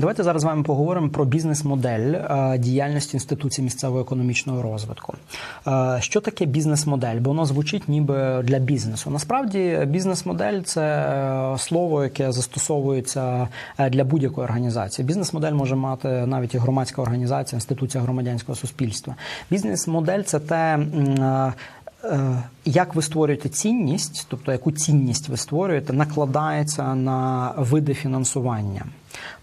Давайте зараз з вами поговоримо про бізнес-модель е, діяльності інституцій місцевого економічного розвитку. Е, Що таке бізнес-модель? Бо воно звучить ніби для бізнесу. Насправді, бізнес-модель це е, слово, яке застосовується для будь-якої організації. Бізнес-модель може мати навіть і громадська організація, інституція громадянського суспільства. Бізнес-модель це те. Як ви створюєте цінність, тобто яку цінність ви створюєте, накладається на види фінансування.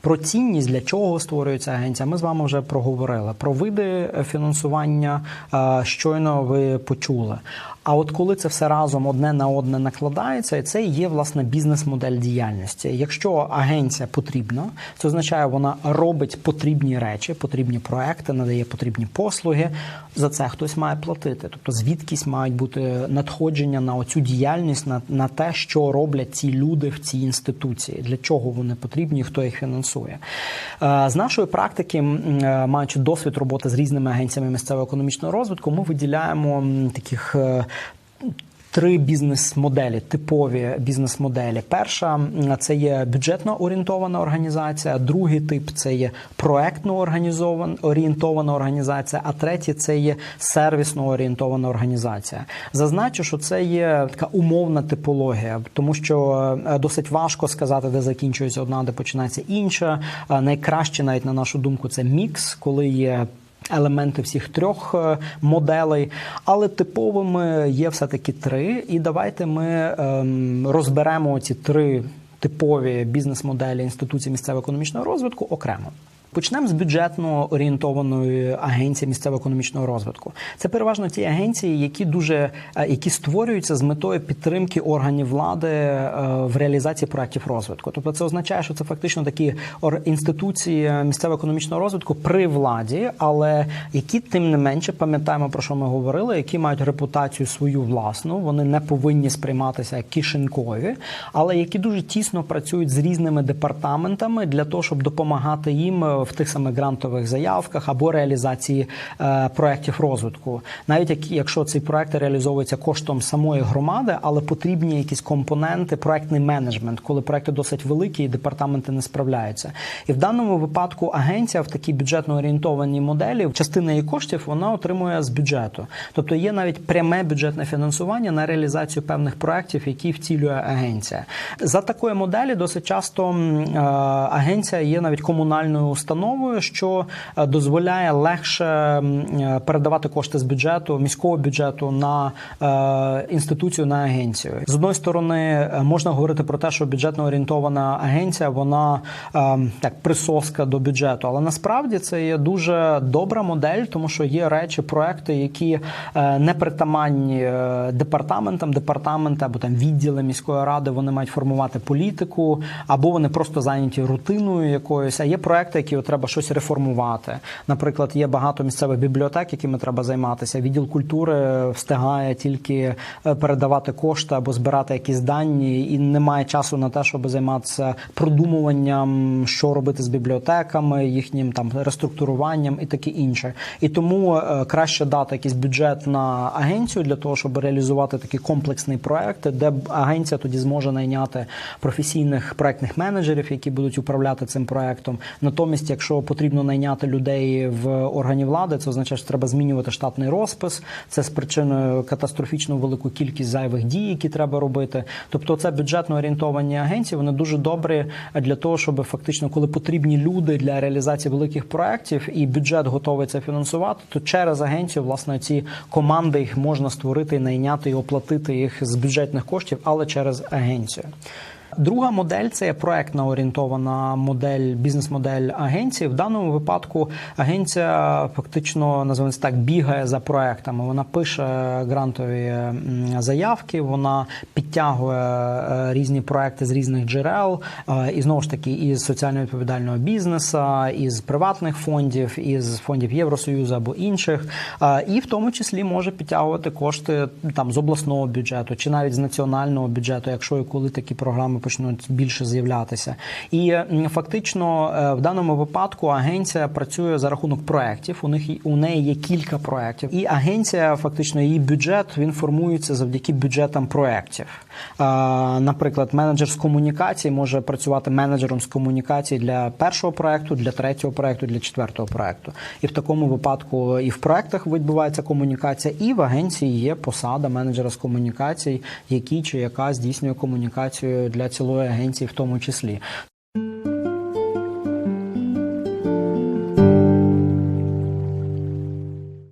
Про цінність для чого створюється агенція, ми з вами вже проговорили. Про види фінансування е, щойно ви почули. А от коли це все разом одне на одне накладається, це і є власне бізнес-модель діяльності. Якщо агенція потрібна, це означає, вона робить потрібні речі, потрібні проекти, надає потрібні послуги. За це хтось має платити. Тобто звідкись мають бути надходження на оцю діяльність, на, на те, що роблять ці люди в цій інституції, для чого вони потрібні, хто їх фінансує. Е, З нашої практики, е, маючи досвід роботи з різними агенціями місцевого економічного розвитку, ми виділяємо таких. Три бізнес-моделі, типові бізнес-моделі. Перша це є бюджетно орієнтована організація, другий тип це є проектно орієнтована організація, а третій це є сервісно орієнтована організація. Зазначу, що це є така умовна типологія, тому що е, досить важко сказати, де закінчується одна, де починається інша. Е, Найкраще, навіть на нашу думку, це мікс, коли є. Елементи всіх трьох е, моделей, але типовими є все-таки три. І давайте ми ем, розберемо ці три типові бізнес-моделі інституції місцевого економічного розвитку окремо. Почнемо з бюджетно орієнтованої агенції місцевого економічного розвитку. Це переважно ті агенції, які дуже е, які створюються з метою підтримки органів влади е, в реалізації проектів розвитку. Тобто, це означає, що це фактично такі інституції місцевого економічного розвитку при владі, але які тим не менше пам'ятаємо про що ми говорили, які мають репутацію свою власну. Вони не повинні сприйматися як кишенькові, але які дуже тісно працюють з різними департаментами для того, щоб допомагати їм е, в тих самих грантових заявках або реалізації е, проєктів розвитку, навіть як, якщо цей проект реалізовується коштом самої громади, але потрібні якісь компоненти, проектний менеджмент, коли проекти досить великі і департаменти не справляються. І в даному випадку агенція в такій бюджетно орієнтованій моделі частина її коштів вона отримує з бюджету, тобто є навіть пряме бюджетне фінансування на реалізацію певних проєктів, які втілює агенція. За такої моделі досить часто е, агенція є навіть комунальною установою, що е, дозволяє легше е, передавати кошти з бюджету, міського бюджету на е, інституцію на агенцію. З одної сторони, можна говорити про те, що бюджетно орієнтована агенція вона так присоска до бюджету, але насправді це є дуже добра модель, тому що є речі, проекти, які не притаманні департаментам, департаменти або там відділи міської ради, вони мають формувати політику, або вони просто зайняті рутиною якоюсь. А є проекти, які от треба щось реформувати. Наприклад, є багато місцевих бібліотек, якими треба займатися. Відділ культури встигає тільки е, передавати кошти або збирати якісь дані, і немає часу на те, щоб займатися продумуванням, що робити з бібліотеками, їхнім там реструктуруванням і таке інше. І тому е, краще дати якийсь бюджет на агенцію для того, щоб реалізувати такі комплексні проекти, де агенція тоді зможе найняти професійних проектних менеджерів, які будуть управляти цим проектом. Натомість, якщо потрібно найняти людей в органі влади, це означає, що треба змінювати штатний розпис. Це спричинує катастрофічно велику кількість зайвих дій, які треба робити. Тобто, це бюджетно орієнтовані агенції. Вони дуже добрі для того, щоб фактично, коли потрібні люди для реалізації великих проєктів, і бюджет готовий це фінансувати, то через агенцію власне ці команди їх можна створити, найняти і оплатити їх з бюджетних коштів, але через агенцію. Друга модель це є проектно орієнтована модель, бізнес-модель агенції. В даному випадку агенція фактично називається так бігає за проектами. Вона пише грантові заявки, вона підтягує е, різні проекти з різних джерел, е, і знову ж таки із соціально відповідального бізнесу, із приватних фондів, із фондів Євросоюзу або інших, Е, і в тому числі може підтягувати кошти там з обласного бюджету чи навіть з національного бюджету, якщо і коли такі програми почнуть більше з'являтися. І фактично е, в даному випадку агенція працює за рахунок проєктів. У них у неї є кілька проєктів, і агенція фактично її бюджет він формується завдяки бюджетам проєктів. Наприклад, менеджер з комунікації може працювати менеджером з комунікації для першого проекту, для третього проекту, для четвертого проекту. І в такому випадку і в проектах відбувається комунікація, і в агенції є посада менеджера з комунікацій, який чи яка здійснює комунікацію для цілої агенції, в тому числі.